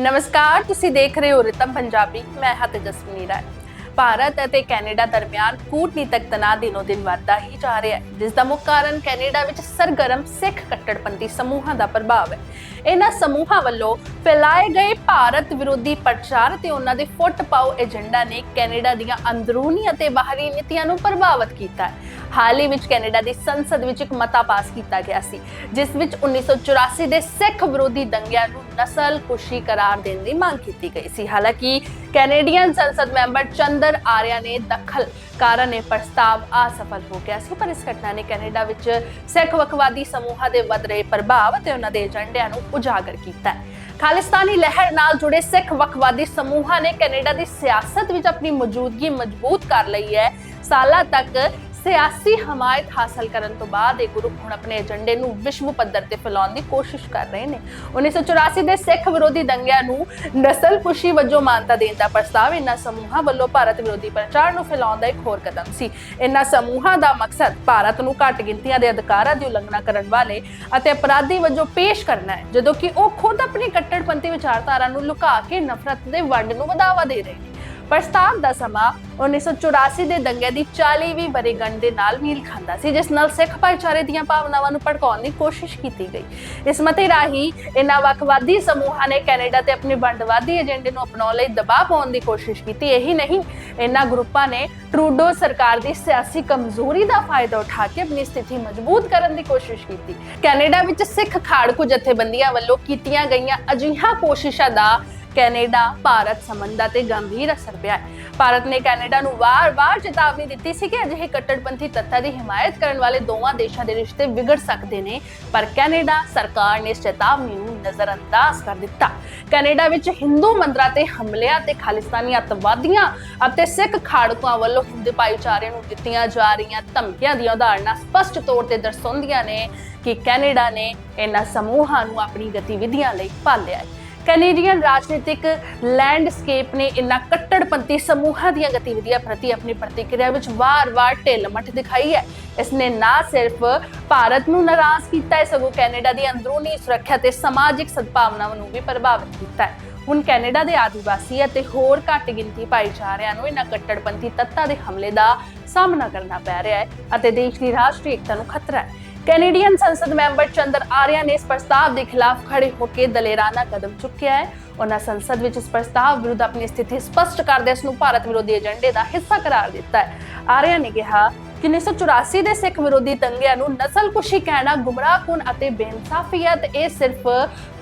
ਨਮਸਕਾਰ ਤੁਸੀਂ ਦੇਖ ਰਹੇ ਹੋ ਰਿਤਮ ਪੰਜਾਬੀ ਮੈਂ ਹਾਂ ਤੇਜਸਵਨੀ ਰਾਏ। ਭਾਰਤ ਅਤੇ ਕੈਨੇਡਾ ਦਰਮਿਆਨ ਕੂਟਨੀਤਕ ਤਣਾਅ ਦਿਨੋ ਦਿਨ ਵੱਧਦਾ ਹੀ ਜਾ ਰਿਹਾ ਹੈ ਜਿਸ ਦਾ ਮੁੱਖ ਕਾਰਨ ਕੈਨੇਡਾ ਵਿੱਚ ਸਰਗਰਮ ਸਿੱਖ ਕੱਟੜਪੰਥੀ ਸਮੂਹਾਂ ਦਾ ਪ੍ਰਭਾਵ ਹੈ। ਇਹਨਾਂ ਸਮੂਹਾਂ ਵੱਲੋਂ ਫੈਲਾਏ ਗਏ ਭਾਰਤ ਵਿਰੋਧੀ ਪ੍ਰਚਾਰ ਤੇ ਉਹਨਾਂ ਦੇ ਫੁੱਟ ਪਾਓ ਏਜੰਡਾ ਨੇ ਕੈਨੇਡਾ ਦੀਆਂ ਅੰਦਰੂਨੀ ਅਤੇ ਬਾਹਰੀ ਨੀਤੀਆਂ ਨੂੰ ਪ੍ਰਭਾਵਿਤ ਕੀਤਾ ਹੈ। ਹਾਲ ਹੀ ਵਿੱਚ ਕੈਨੇਡਾ ਦੀ ਸੰਸਦ ਵਿੱਚ ਇੱਕ ਮਤਾ ਪਾਸ ਕੀਤਾ ਗਿਆ ਸੀ, ਜਿਸ ਵਿੱਚ 1984 ਦੇ ਸਿੱਖ ਵਿਰੋਧੀ ਦੰਗਿਆਂ ਨੂੰ ਨਸਲ ਕੁਸ਼ੀ ਕਰਾਰ ਦੇਣ ਦੀ ਮੰਗ ਕੀਤੀ ਗਈ ਸੀ। ਹਾਲਾਂਕਿ ਕੈਨੇਡੀਅਨ ਸੰਸਦ ਮੈਂਬਰ ਚੰਦਰ ਆਰਿਆ ਨੇ ਦਖਲ ਕਾਰਨ ਇਹ ਪ੍ਰਸਤਾਵ ਅਸਫਲ ਹੋ ਗਿਆ ਸੀ, ਪਰ ਇਸ ਘਟਨਾ ਨੇ ਕੈਨੇਡਾ ਵਿੱਚ ਸਿੱਖ ਵਕਵਾਦੀ ਸਮੂਹਾਂ ਦੇ ਵੱਧ ਰਹੇ ਪ੍ਰਭਾਵ ਅਤੇ ਉਹਨਾਂ ਦੇ ਏਜੰਡਿਆਂ ਨੂੰ ਉਜਾਗਰ ਕੀਤਾ ਹੈ। ਖਾਲਿਸਤਾਨੀ ਲਹਿਰ ਨਾਲ ਜੁੜੇ ਸਿੱਖ ਵਕਵਾਦੀ ਸਮੂਹਾਂ ਨੇ ਕੈਨੇਡਾ ਦੀ ਸਿਆਸਤ ਵਿੱਚ ਆਪਣੀ ਮੌਜੂਦਗੀ ਮਜ਼ਬੂਤ ਕਰ ਲਈ ਹੈ। ਸਾਲਾਂ ਤੱਕ ਸਿਆਸੀ ਹਮਾਇਤ ਹਾਸਲ ਕਰਨ ਤੋਂ ਬਾਅਦ ਇਹ ਗਰੁੱਪ ਹੁਣ ਆਪਣੇ ਏਜੰਡੇ ਨੂੰ ਵਿਸ਼ਵ ਪੱਧਰ ਤੇ ਫੈਲਾਉਣ ਦੀ ਕੋਸ਼ਿਸ਼ ਕਰ ਰਹੇ ਨੇ। 1984 ਦੇ ਸਿੱਖ ਵਿਰੋਧੀ ਦੰਗਿਆਂ ਨੂੰ ਨਸਲ ਨਸਲਕੁਸ਼ੀ ਵਜੋਂ ਮਾਨਤਾ ਦੇਣ ਦਾ ਪ੍ਰਸਤਾਵ ਇਹਨਾਂ ਸਮੂਹਾਂ ਵੱਲੋਂ ਭਾਰਤ ਵਿਰੋਧੀ ਪ੍ਰਚਾਰ ਨੂੰ ਫੈਲਾਉਣ ਦਾ ਇੱਕ ਹੋਰ ਕਦਮ ਸੀ। ਇਹਨਾਂ ਸਮੂਹਾਂ ਦਾ ਮਕਸਦ ਭਾਰਤ ਨੂੰ ਘੱਟ ਗਿਣਤੀਆਂ ਦੇ ਅਧਿਕਾਰਾਂ ਦੀ ਉਲੰਘਣਾ ਕਰਨ ਵਾਲੇ ਅਤੇ ਅਪਰਾਧੀ ਵਜੋਂ ਪੇਸ਼ ਕਰਨਾ ਹੈ, ਜਦੋਂ ਕਿ ਉਹ ਖੁਦ ਆਪਣੀ ਕੱਟੜਪੰਥੀ ਵਿਚਾਰਧਾਰਾ ਨੂੰ ਲੁਕਾ ਕੇ ਨਫ਼ਰਤ ਦੇ ਵੰਡ ਨੂੰ ਵਧਾਵਾ ਦੇ ਰਹੇ ਨੇ। ਪ੍ਰਸਤਾਵ ਦਾ ਸਮਾਂ 1984 ਦੇ ਦੰਗਿਆਂ ਦੀ 40ਵੀਂ ਵਰ੍ਹੇਗੰਢ ਦੇ ਨਾਲ ਮੇਲ ਖਾਂਦਾ ਸੀ, ਜਿਸ ਨਾਲ ਸਿੱਖ ਭਾਈਚਾਰੇ ਦੀਆਂ ਭਾਵਨਾਵਾਂ ਨੂੰ ਭੜਕਾਉਣ ਦੀ ਕੋਸ਼ਿਸ਼ ਕੀਤੀ ਗਈ। ਇਸ ਮਤੇ ਰਾਹੀਂ ਇਹਨਾਂ ਵੱਖਵਾਦੀ ਸਮੂਹਾਂ ਨੇ ਕੈਨੇਡਾ ਤੇ ਆਪਣੇ ਵੰਡਵਾਦੀ ਏਜੰਡੇ ਨੂੰ ਅਪਣਾਉਣ ਲਈ ਦਬਾਅ ਪਾਉਣ ਦੀ ਕੋਸ਼ਿਸ਼ ਕੀਤੀ। ਇਹੀ ਨਹੀਂ ਇਹਨਾਂ ਗਰੁੱਪਾਂ ਨੇ ਟਰੂਡੋ ਸਰਕਾਰ ਦੀ ਸਿਆਸੀ ਕਮਜ਼ੋਰੀ ਦਾ ਫਾਇਦਾ ਉਠਾ ਕੇ ਆਪਣੀ ਸਥਿਤੀ ਮਜ਼ਬੂਤ ਕਰਨ ਦੀ ਕੋਸ਼ਿਸ਼ ਕੀਤੀ। ਕੈਨੇਡਾ ਵਿੱਚ ਸਿੱਖ ਖਾੜਕੂ ਜਥੇਬੰਦੀਆਂ ਵੱਲੋਂ ਕੀਤੀਆਂ ਗਈਆਂ ਅਜਿਹੀਆਂ ਕੋਸ਼ਿਸ਼ਾਂ ਦਾ ਕੈਨੇਡਾ ਭਾਰਤ ਸੰਬੰਧਾਂ ਤੇ ਗੰਭੀਰ ਅਸਰ ਪਿਆ ਹੈ। ਭਾਰਤ ਨੇ ਕੈਨੇਡਾ ਨੂੰ ਵਾਰ-ਵਾਰ ਚੇਤਾਵਨੀ ਦਿੱਤੀ ਸੀ ਕਿ ਅਜਿਹੇ ਕੱਟੜਪੰਥੀ ਤੱਤਾਂ ਦੀ ਹਮਾਇਤ ਕਰਨ ਵਾਲੇ ਦੋਵਾਂ ਦੇਸ਼ਾਂ ਦੇ ਰਿਸ਼ਤੇ ਵਿਗੜ ਸਕਦੇ ਨੇ, ਪਰ ਕੈਨੇਡਾ ਸਰਕਾਰ ਨੇ ਇਸ ਚੇਤਾਵਨੀ ਨੂੰ ਨਜ਼ਰਅੰਦਾਜ਼ ਕਰ ਦਿੱਤਾ। ਕੈਨੇਡਾ ਵਿੱਚ ਹਿੰਦੂ ਮੰਦਰਾਂ ਤੇ ਹਮਲਿਆਂ ਤੇ ਖਾਲਿਸਤਾਨੀ ਅੱਤਵਾਦੀਆਂ ਅਤੇ ਸਿੱਖ ਖਾੜਕੂਆਂ ਵੱਲੋਂ ਹਿੰਦੂ ਭਾਈਚਾਰੇ ਨੂੰ ਦਿੱਤੀਆਂ ਜਾ ਰਹੀਆਂ ਧਮਕੀਆਂ ਦੀਆਂ ਉਦਾਹਰਨਾਂ ਸਪਸ਼ਟ ਤੌਰ ਤੇ ਦਰਸਾਉਂਦੀਆਂ ਨੇ ਕਿ ਕੈਨੇਡਾ ਨੇ ਇਹਨਾਂ ਸਮੂਹਾਂ ਨੂੰ ਆਪਣੀ ਗਤੀਵਿਧੀਆਂ ਲਈ ਪਾਲਿਆ ਹੈ। ਕੈਨੇਡੀਅਨ ਰਾਜਨੀਤਿਕ ਲੈਂਡਸਕੇਪ ਨੇ ਇਨ੍ਹਾਂ ਕੱਟੜਪੰਥੀ ਸਮੂਹਾਂ ਦੀਆਂ ਗਤੀਵਿਧੀਆਂ ਪ੍ਰਤੀ ਆਪਣੀ ਪ੍ਰਤੀਕਿਰਿਆ ਵਿੱਚ ਵਾਰ-ਵਾਰ ਢਿੱਲ-ਮੱਠ ਦਿਖਾਈ ਹੈ। ਇਸ ਨੇ ਨਾ ਸਿਰਫ ਭਾਰਤ ਨੂੰ ਨਾਰਾਜ਼ ਕੀਤਾ ਹੈ, ਸਗੋਂ ਕੈਨੇਡਾ ਦੀ ਅੰਦਰੂਨੀ ਸੁਰੱਖਿਆ ਤੇ ਸਮਾਜਿਕ ਸਦਭਾਵਨਾਵਾਂ ਨੂੰ ਵੀ ਪ੍ਰਭਾਵਿਤ ਕੀਤਾ ਹੈ। ਹੁਣ ਕੈਨੇਡਾ ਦੇ ਆਦੀਵਾਸੀ ਅਤੇ ਹੋਰ ਘੱਟ ਗਿਣਤੀ ਭਾਈਚਾਰਿਆਂ ਨੂੰ ਇਨ੍ਹਾਂ ਕੱਟੜਪੰਥੀ ਤੱਤਾਂ ਦੇ ਹਮਲੇ ਦਾ ਸਾਹਮਣਾ ਕਰਨਾ ਪੈ ਰਿਹਾ ਹੈ ਅਤੇ ਦੇਸ਼ ਦੀ ਰਾਸ਼ਟਰੀ ਏਕਤਾ ਨੂੰ ਖਤਰਾ ਹੈ। ਕੈਨੇਡੀਅਨ ਸੰਸਦ ਮੈਂਬਰ ਚੰਦਰ ਆਰਿਆ ਨੇ ਇਸ ਪ੍ਰਸਤਾਵ ਦੇ ਖਿਲਾਫ ਖੜੇ ਹੋ ਕੇ ਦਲੇਰਾਨਾ ਕਦਮ ਚੁੱਕਿਆ ਹੈ। ਉਹਨਾਂ ਸੰਸਦ ਵਿੱਚ ਇਸ ਪ੍ਰਸਤਾਵ ਵਿਰੁੱਧ ਆਪਣੀ ਸਥਿਤੀ ਸਪਸ਼ਟ ਕਰਦੇ ਇਸ ਨੂੰ ਭਾਰਤ ਵਿਰੋਧੀ ਏਜੰਡੇ ਦਾ ਹਿੱਸਾ ਕਰਾਰ ਦਿੱਤਾ ਹੈ। ਆਰਿਆ ਨੇ ਕਿਹਾ ਕਿ 1984 ਦੇ ਸਿੱਖ ਵਿਰੋਧੀ ਦੰਗਿਆਂ ਨੂੰ ਨਸਲਕੁਸ਼ੀ, ਕਹਿਣਾ, ਗੁੰਮਰਾਹਕੁਨ ਅਤੇ ਬੇਇਨਸਾਫੀ ਹੈ ਤੇ ਇਹ ਸਿਰਫ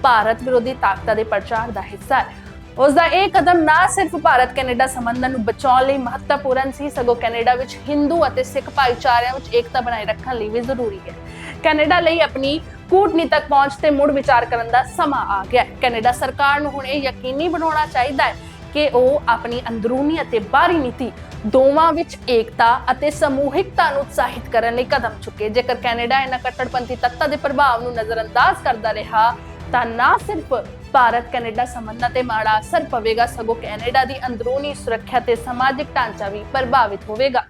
ਭਾਰਤ ਵਿਰੋਧੀ ਤਾਕਤਾਂ ਦੇ ਪ੍ਰਚਾਰ ਦਾ ਹਿੱਸਾ ਹੈ। ਉਸ ਦਾ ਇਹ ਕਦਮ ਨਾ ਸਿਰਫ ਭਾਰਤ ਕੈਨੇਡਾ ਸੰਬੰਧਾਂ ਨੂੰ ਬਚਾਉਣ ਲਈ ਮਹੱਤਵਪੂਰਨ ਸੀ, ਸਗੋਂ ਕੈਨੇਡਾ ਵਿੱਚ ਹਿੰਦੂ ਅਤੇ ਸਿੱਖ ਭਾਈਚਾਰਿਆਂ ਵਿੱਚ ਏਕਤਾ ਬਣਾਏ ਰੱਖਣ ਲਈ ਵੀ ਜ਼ਰੂਰੀ ਹੈ। ਕੈਨੇਡਾ ਲਈ ਆਪਣੀ ਕੂਟਨੀਤਕ ਪਹੁੰਚ ਤੇ ਮੁੜ ਵਿਚਾਰ ਕਰਨ ਦਾ ਸਮਾਂ ਆ ਗਿਆ ਹੈ। ਕੈਨੇਡਾ ਸਰਕਾਰ ਨੂੰ ਹੁਣ ਇਹ ਯਕੀਨੀ ਬਣਾਉਣਾ ਚਾਹੀਦਾ ਹੈ ਕਿ ਉਹ ਆਪਣੀ ਅੰਦਰੂਨੀ ਅਤੇ ਬਾਹਰੀ ਨੀਤੀ ਦੋਵਾਂ ਵਿੱਚ ਏਕਤਾ ਅਤੇ ਸਮੂਹਿਕਤਾ ਨੂੰ ਉਤਸ਼ਾਹਿਤ ਕਰਨ ਲਈ ਕਦਮ ਚੁੱਕੇ। ਜੇਕਰ ਕੈਨੇਡਾ ਇਹਨਾਂ ਕੱਟੜਪੰਥੀ ਤੱਤਾਂ ਦੇ ਪ੍ਰਭਾਵ ਨੂੰ ਨਜ਼ਰਅੰਦਾਜ਼ ਕਰਦਾ ਰਿਹਾ ਤਾਂ ਨਾ ਸਿਰਫ ਭਾਰਤ ਕੈਨੇਡਾ ਸੰਬੰਧਾਂ ਤੇ ਮਾੜਾ ਅਸਰ ਪਵੇਗਾ, ਸਗੋਂ ਕੈਨੇਡਾ ਦੀ ਅੰਦਰੂਨੀ ਸੁਰੱਖਿਆ ਤੇ ਸਮਾਜਿਕ ਢਾਂਚਾ ਵੀ ਪ੍ਰਭਾਵਿਤ ਹੋਵੇਗਾ।